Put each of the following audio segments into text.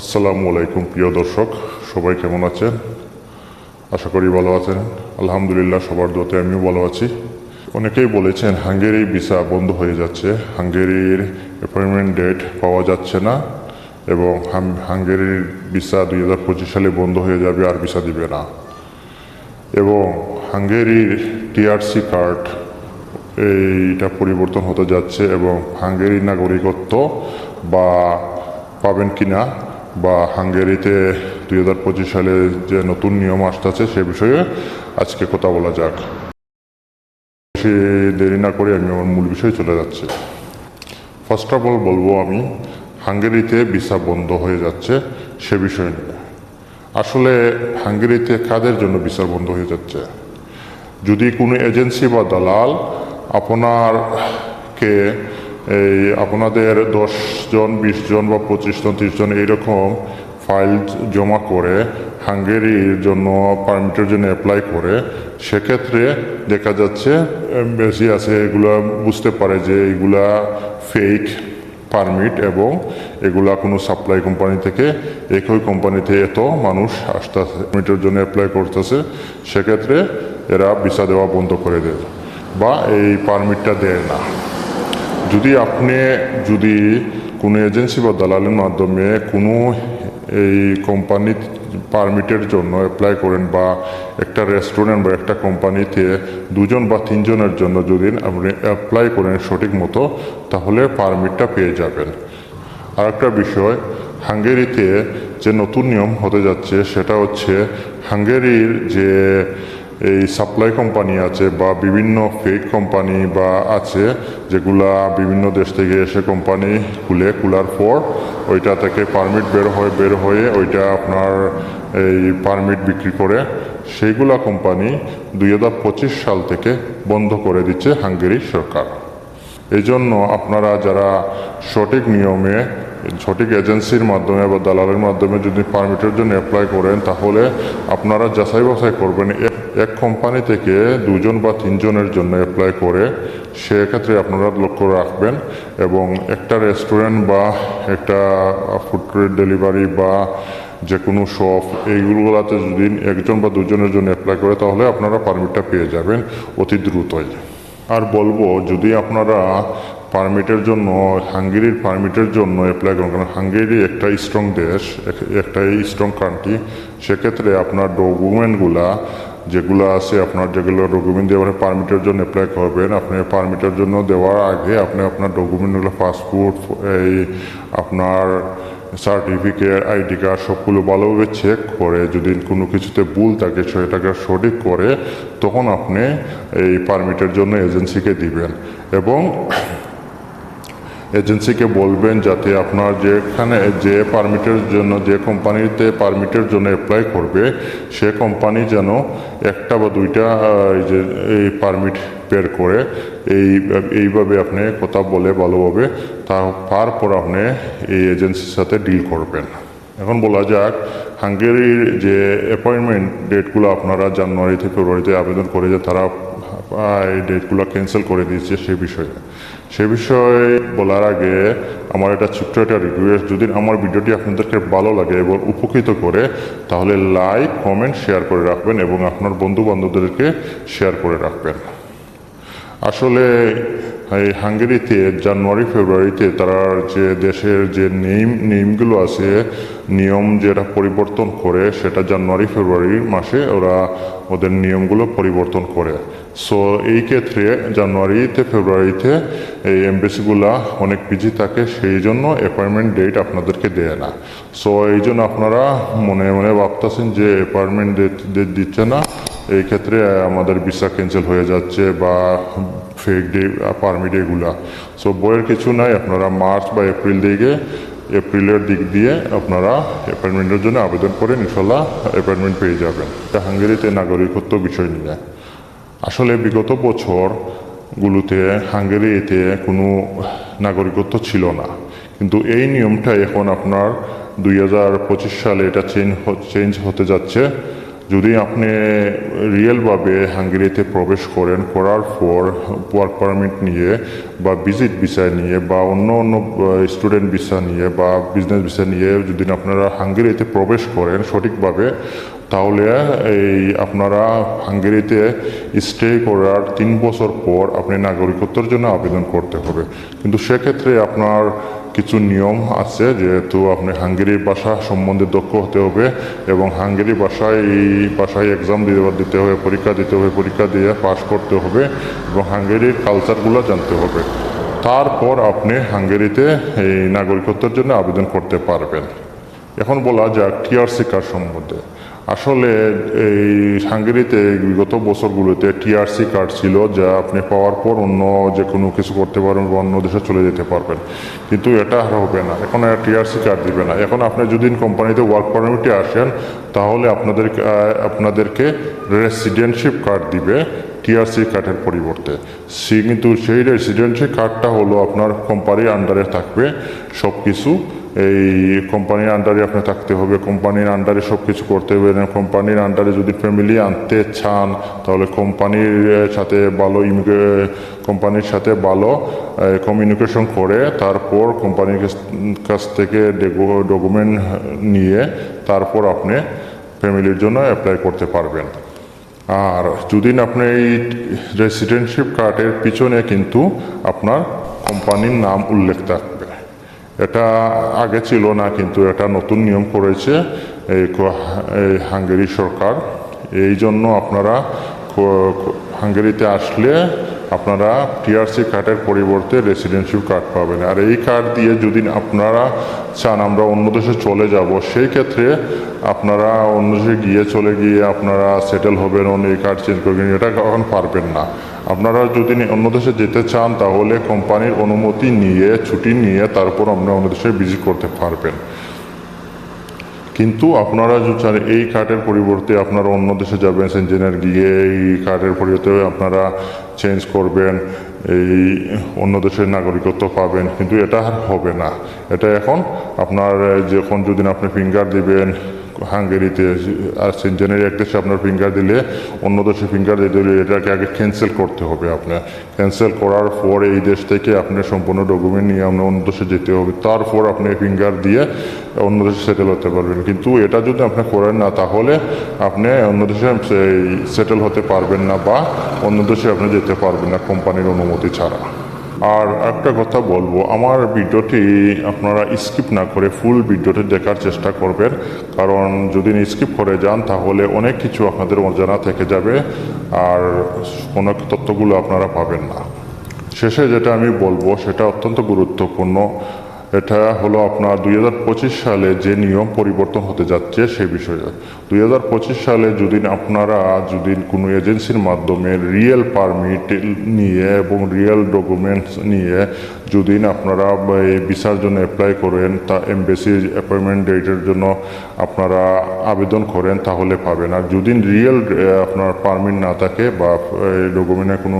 আসসালামু আলাইকুম, প্রিয় দর্শক, সবাই কেমন আছেন? আশা করি ভালো আছেন। আলহামদুলিল্লাহ, সবার দোতে আমিও ভালো আছি। অনেকেই বলেছেন, হাঙ্গেরি ভিসা বন্ধ হয়ে যাচ্ছে। হাঙ্গেরির অ্যাপয়েন্টমেন্ট ডেট পাওয়া যাচ্ছে না এবং হাঙ্গেরির ভিসা দুই হাজার পঁচিশ সালে বন্ধ হয়ে যাবে, আর ভিসা দিবে না। এবং হাঙ্গেরির টিআরসি কার্ড এইটা পরিবর্তন হতে যাচ্ছে এবং হাঙ্গেরির নাগরিকত্ব বা পাবেন কিনা বা হাঙ্গেরিতে দুই হাজার পঁচিশ সালে যে নতুন নিয়ম আসতেছে সে বিষয়ে আজকে কথা বলা যাক। বেশি দেরি না করে আমি আমার মূল বিষয়ে চলে যাচ্ছি। ফার্স্ট অফ অল বলব আমি, হাঙ্গেরিতে ভিসা বন্ধ হয়ে যাচ্ছে সে বিষয় নিয়ে। আসলে হাঙ্গেরিতে কাদের জন্য ভিসা বন্ধ হয়ে যাচ্ছে? যদি কোনো এজেন্সি বা দালাল আপনারকে এই আপনাদের দশ জন বিশ জন বা পঁচিশ জন তিরিশ জন এইরকম ফাইল জমা করে হাঙ্গেরির জন্য পারমিটের জন্য অ্যাপ্লাই করে, সেক্ষেত্রে দেখা যাচ্ছে বেশি আছে, এগুলা বুঝতে পারে যে এগুলা ফেক পারমিট এবং এগুলা কোনো সাপ্লাই কোম্পানি থেকে, একই কোম্পানিতে এত মানুষ আসতেছে পারমিটের জন্য অ্যাপ্লাই করতেছে, সেক্ষেত্রে এরা ভিসা দেওয়া বন্ধ করে দেয়, বা এই পারমিটটা দেয় না। যদি আপনি যদি কোনো এজেন্সি বা দালালের মাধ্যমে কোনো এই কোম্পানি পারমিটের জন্য অ্যাপ্লাই করেন বা একটা রেস্টুরেন্ট বা একটা কোম্পানিতে দুজন বা তিনজনের জন্য যদি আপনি অ্যাপ্লাই করেন সঠিক মতো, তাহলে পারমিটটা পেয়ে যাবেন। আর একটা বিষয়, হাঙ্গেরিতে যে নতুন নিয়ম হতে যাচ্ছে, সেটা হচ্ছে হাঙ্গেরির যে এই সাপ্লাই কোম্পানি আছে বা বিভিন্ন ফেক কোম্পানি বা আছে, যেগুলা বিভিন্ন দেশ থেকে এসে কোম্পানি খুলে, খোলার পর ওইটা থেকে পারমিট বের হয়, বের হয়ে ওইটা আপনার এই পারমিট বিক্রি করে, সেইগুলা কোম্পানি দুই হাজার পঁচিশ সাল থেকে বন্ধ করে দিচ্ছে হাঙ্গেরি সরকার। এই জন্য আপনারা যারা সঠিক নিয়মে সঠিক এজেন্সির মাধ্যমে বা দালালের মাধ্যমে যদি পারমিটের জন্য অ্যাপ্লাই করেন, তাহলে আপনারা যাচাই বাছাই করবেন। এক- কোম্পানি থেকে দুজন বা তিনজনের জন্য অ্যাপ্লাই করে, সেক্ষেত্রে আপনারা লক্ষ্য রাখবেন এবং একটা রেস্টুরেন্ট বা একটা ফুড ডেলিভারি বা যে কোনো শপ এইগুলোতে যদি একজন বা দুজনের জন্য অ্যাপ্লাই করে, তাহলে আপনারা পারমিটটা পেয়ে যাবেন অতি দ্রুতই। আর বলব, যদি আপনারা পারমিটের জন্য, হাঙ্গেরির পারমিটের জন্য অ্যাপ্লাই করুন। কারণ হাঙ্গেরি একটা স্ট্রং দেশ, এক- একটা স্ট্রং কান্ট্রি সেক্ষেত্রে আপনার ডকুমেন্টগুলা যেগুলো আছে, আপনার যেগুলো ডকুমেন্ট দিয়ে পারমিটের জন্য অ্যাপ্লাই করবেন, আপনি পারমিটের জন্য দেওয়ার আগে আপনি আপনার ডকুমেন্টগুলো পাসপোর্ট এই আপনার সার্টিফিকেট আইডি কার্ড সবগুলো ভালোভাবে চেক করে, যদি কোনো কিছুতে ভুল থাকে, সেটাকে সঠিক করে, তখন আপনি এই পারমিটের জন্য এজেন্সিকে দিবেন। এবং এজেন্সিকে বলবেন যাতে আপনার যেখানে যে পারমিটের জন্য, যে কোম্পানিতে পারমিটের জন্য অ্যাপ্লাই করবে, সে কোম্পানি যেন একটা বা দুইটা এই যে, এই পারমিট বের করে, এই, এইভাবে আপনি কথা বলে ভালোভাবে তা- তারপর আপনি এই এজেন্সির সাথে ডিল করবেন। এখন বলা যাক, হাঙ্গেরির যে অ্যাপয়েন্টমেন্ট ডেটগুলো আপনারা জানুয়ারি থেকে ফেব্রুয়ারিতে আবেদন করে যে তারা ডেটগুলো ক্যান্সেল করে দিয়েছে সে বিষয়ে। সে বিষয়ে বলার আগে আমার একটা ছোট্ট একটা রিকোয়েস্ট যদি আমার ভিডিওটি আপনাদেরকে ভালো লাগে এবং উপকৃত করে, তাহলে লাইক কমেন্ট শেয়ার করে রাখবেন এবং আপনার বন্ধু বান্ধবদেরকে শেয়ার করে রাখবেন। আসলে এই হাঙ্গেরিতে, জানুয়ারি, ফেব্রুয়ারিতে তারা যে দেশের যে নেম নেমগুলো আছে নিয়ম যেটা পরিবর্তন করে, সেটা জানুয়ারি, ফেব্রুয়ারি মাসে ওরা ওদের নিয়মগুলো পরিবর্তন করে। সো এই ক্ষেত্রে জানুয়ারিতে, ফেব্রুয়ারিতে এই এমবেসিগুলা অনেক বিজি থাকে, সেই জন্য অ্যাপয়েন্টমেন্ট ডেট আপনাদেরকে দেয় না। সো এই জন্য আপনারা মনে মনে ভাবতেছেন যে অ্যাপয়েন্টমেন্ট ডেট দিচ্ছে না। এই ক্ষেত্রে আমাদের ভিসা ক্যান্সেল হয়ে যাচ্ছে বা ফেক ডে পারমিট এগুলা। সো বইয়ের কিছু নাই, আপনারা মার্চ বা এপ্রিল দিকে এপ্রিলের দিক দিয়ে আপনারা অ্যাপয়েন্টমেন্টের জন্য আবেদন করে ইনশাল্লাহ অ্যাপয়েন্টমেন্ট পেয়ে যাবেন। এটা হাঙ্গেরিতে নাগরিকত্ব বিষয় নিয়ে। আসলে বিগত বছরগুলোতে হাঙ্গেরিতে কোনো নাগরিকত্ব ছিল না। কিন্তু এই নিয়মটা এখন আপনার দুই হাজার পঁচিশ সালে এটা চেঞ্জ চেঞ্জ হতে যাচ্ছে। যদি আপনি রিয়েলভাবে হাঙ্গেরিতে প্রবেশ করেন, করার পর ওয়ার্ক পারমিট নিয়ে বা ভিজিট ভিসা নিয়ে বা অন্য অন্য স্টুডেন্ট ভিসা নিয়ে বা বিজনেস ভিসা নিয়ে যদি আপনারা হাঙ্গেরিতে প্রবেশ করেন, সঠিকভাবে তাহলে এই আপনারা হাঙ্গেরিতে স্টে করার তিন বছর পর আপনি নাগরিকত্বের জন্য আবেদন করতে হবে। কিন্তু সেক্ষেত্রে আপনার কিছু নিয়ম আছে, যেহেতু আপনি হাঙ্গেরির ভাষা সম্বন্ধে দক্ষ হতে হবে এবং হাঙ্গেরি ভাষায় এই ভাষায় এক্সাম দিতে দিতে হবে, পরীক্ষা দিতে হবে, পরীক্ষা দিয়ে পাশ করতে হবে এবং হাঙ্গেরির কালচারগুলো জানতে হবে। তারপর আপনি হাঙ্গেরিতে এই নাগরিকত্বের জন্য আবেদন করতে পারবেন। এখন বলা যাক টিআরসি কার্ড সম্বন্ধে। আসলে এই হাঙ্গেরিতে বিগত বছরগুলোতে টিআরসি কার্ড ছিল, যা আপনি পাওয়ার পর অন্য যে কোনো কিছু করতে পারবেন বা অন্য দেশে চলে যেতে পারবেন। কিন্তু এটা আর হবে না। এখন আর টিআরসি কার্ড দিবে না। এখন আপনি যদি কোম্পানিতে ওয়ার্ক পারমিটে আসেন, তাহলে আপনাদের আপনাদেরকে রেসিডেন্টশিপ কার্ড দিবে টিআরসি কার্ডের পরিবর্তে। সে কিন্তু সেই রেসিডেন্সি কার্ডটা হলো আপনার কোম্পানির আন্ডারে থাকবে সব কিছু এই কোম্পানির আন্ডারে আপনি থাকতে হবে, কোম্পানির আন্ডারে সব কিছু করতে হবে। কোম্পানির আন্ডারে যদি ফ্যামিলি আনতে চান, তাহলে কোম্পানির সাথে ভালো কোম্পানির সাথে ভালো কমিউনিকেশন করে, তারপর কোম্পানির কাছ- কাছ থেকে ডকুমেন্ট নিয়ে তারপর আপনি ফ্যামিলির জন্য অ্যাপ্লাই করতে পারবেন। আর যদি আপনি এই রেসিডেন্টশিপ কার্ডের পিছনে কিন্তু আপনার কোম্পানির নাম উল্লেখ থাকবে এটা আগে ছিল না, কিন্তু এটা নতুন নিয়ম করেছে এই হাঙ্গেরি সরকার। এই জন্য আপনারা হাঙ্গেরিতে আসলে আপনারা টিআরসি কার্ডের পরিবর্তে রেসিডেন্সিয়াল কার্ড পাবেন। আর এই কার্ড দিয়ে যদি আপনারা চান আমরা অন্য দেশে চলে যাব, সেই ক্ষেত্রে আপনারা অন্য দেশে গিয়ে চলে গিয়ে আপনারা সেটেল হবেন, অন্য এই কার্ড চেঞ্জ করবেন এটা এখন পারবেন না। আপনারা যদি অন্য দেশে যেতে চান, তাহলে কোম্পানির অনুমতি নিয়ে, ছুটি নিয়ে তারপর আপনারা অন্য দেশে ভিজিট করতে পারবেন। কিন্তু আপনারা যদি এই কার্ডের পরিবর্তে আপনারা অন্য দেশে যাবেন সেঞ্জেনের গিয়ে এই কার্ডের পরিবর্তে আপনারা চেঞ্জ করবেন, এই অন্য দেশের নাগরিকত্ব পাবেন। কিন্তু এটা আর হবে না। এটা এখন আপনার, যখন যদি আপনি ফিঙ্গার দিবেন হাঙ্গেরিতে আর সেঞ্জেনের এক দেশে আপনার ফিঙ্গার দিলে, অন্য দেশে ফিঙ্গার দিতে হলে এটাকে আগে ক্যান্সেল করতে হবে আপনার। ক্যান্সেল করার পর এই দেশ থেকে আপনার সম্পূর্ণ ডকুমেন্ট নিয়ে আপনার অন্য দেশে যেতে হবে। তারপর আপনি ফিঙ্গার দিয়ে অন্য দেশে সেটেল হতে পারবেন। কিন্তু এটা যদি আপনি করেন না, তাহলে আপনি অন্য দেশে সেটেল হতে পারবেন না বা অন্য দেশে আপনি যেতে পারবেন না কোম্পানির অনুমতি ছাড়া। আর একটা কথা বলব, আমার ভিডিওটি আপনারা স্কিপ না করে ফুল ভিডিওটি দেখার চেষ্টা করবেন, কারণ যদি স্কিপ করে যান তাহলে অনেক কিছু আপনাদের অজানা থেকে যাবে আর কোনো তথ্যগুলো আপনারা পাবেন না। শেষে যেটা আমি বলব, সেটা অত্যন্ত গুরুত্বপূর্ণ এটা হলো আপনার দুই হাজার পঁচিশ সালে যে নিয়ম পরিবর্তন হতে যাচ্ছে সে বিষয়ে। দুই হাজার পঁচিশ সালে যদি আপনারা, যদি কোনো এজেন্সির মাধ্যমে রিয়েল পারমিট নিয়ে এবং রিয়েল ডকুমেন্টস নিয়ে যদি আপনারা এই ভিসার জন্য অ্যাপ্লাই করেন, তা এমবেসি অ্যাপয়েন্টমেন্ট ডেটের জন্য আপনারা আবেদন করেন, তাহলে পাবেন। আর যদি রিয়েল আপনার পারমিট না থাকে বা ডকুমেন্টে কোনো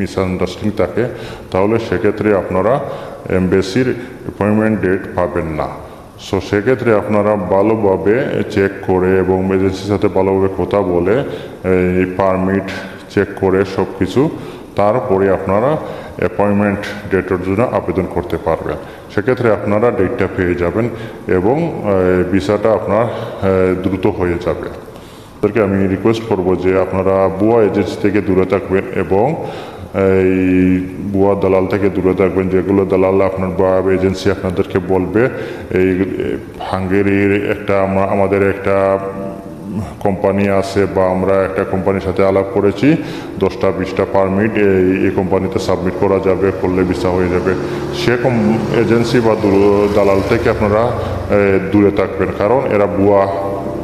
মিসআন্ডারস্ট্যান্ডিং থাকে, তাহলে সেক্ষেত্রে আপনারা এমবেসির অ্যাপয়েন্টমেন্ট ডেট পাবেন না। সো সেক্ষেত্রে আপনারা ভালোভাবে চেক করে এবং এজেন্সির সাথে ভালোভাবে কথা বলে, এই পারমিট চেক করে সব কিছু তারপরে আপনারা অ্যাপয়েন্টমেন্ট ডেটের জন্য আবেদন করতে পারবেন। সেক্ষেত্রে আপনারা ডেটটা পেয়ে যাবেন এবং ভিসাটা আপনার দ্রুত হয়ে যাবে। তাদেরকে আমি রিকোয়েস্ট করব যে আপনারা বুয়া এজেন্সি থেকে দূরে থাকবেন এবং এই বুয়া দালাল থেকে দূরে থাকবেন, যেগুলো দালাল আপনার বা এজেন্সি আপনাদেরকে বলবে, এই হাঙ্গেরির একটা আমাদের একটা কোম্পানি আছে বা আমরা একটা কোম্পানির সাথে আলাপ করেছি, দশটা বিশটা পারমিট, এই এই কোম্পানিতে সাবমিট করা যাবে, করলে ভিসা হয়ে যাবে। সেরকম এজেন্সি বা দালাল থেকে আপনারা দূরে থাকবেন, কারণ এরা বুয়া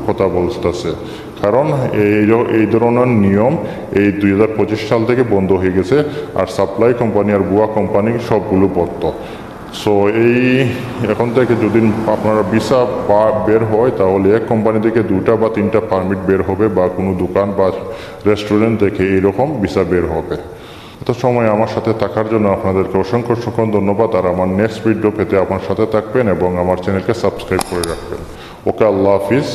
কথা বলতেছে। কারণ এই ধরনের নিয়ম এই দুই হাজার পঁচিশ সাল থেকে বন্ধ হয়ে গেছে আর সাপ্লাই কোম্পানি আর বুয়া কোম্পানি সবগুলো বন্ধ। সো এই এখন থেকে যদি আপনারা ভিসা বা বের হয়, তাহলে এক কোম্পানি থেকে দুটা বা তিনটা পারমিট বের হবে বা কোনো দোকান বা রেস্টুরেন্ট থেকে এইরকম ভিসা বের হবে। এত সময় আমার সাথে থাকার জন্য আপনাদেরকে অসংখ্য অসংখ্য ধন্যবাদ আর আমার নেক্সট ভিডিও পেতে আমার সাথে থাকবেন এবং আমার চ্যানেলকে সাবস্ক্রাইব করে রাখবেন। ওকে, আল্লাহ হাফিজ।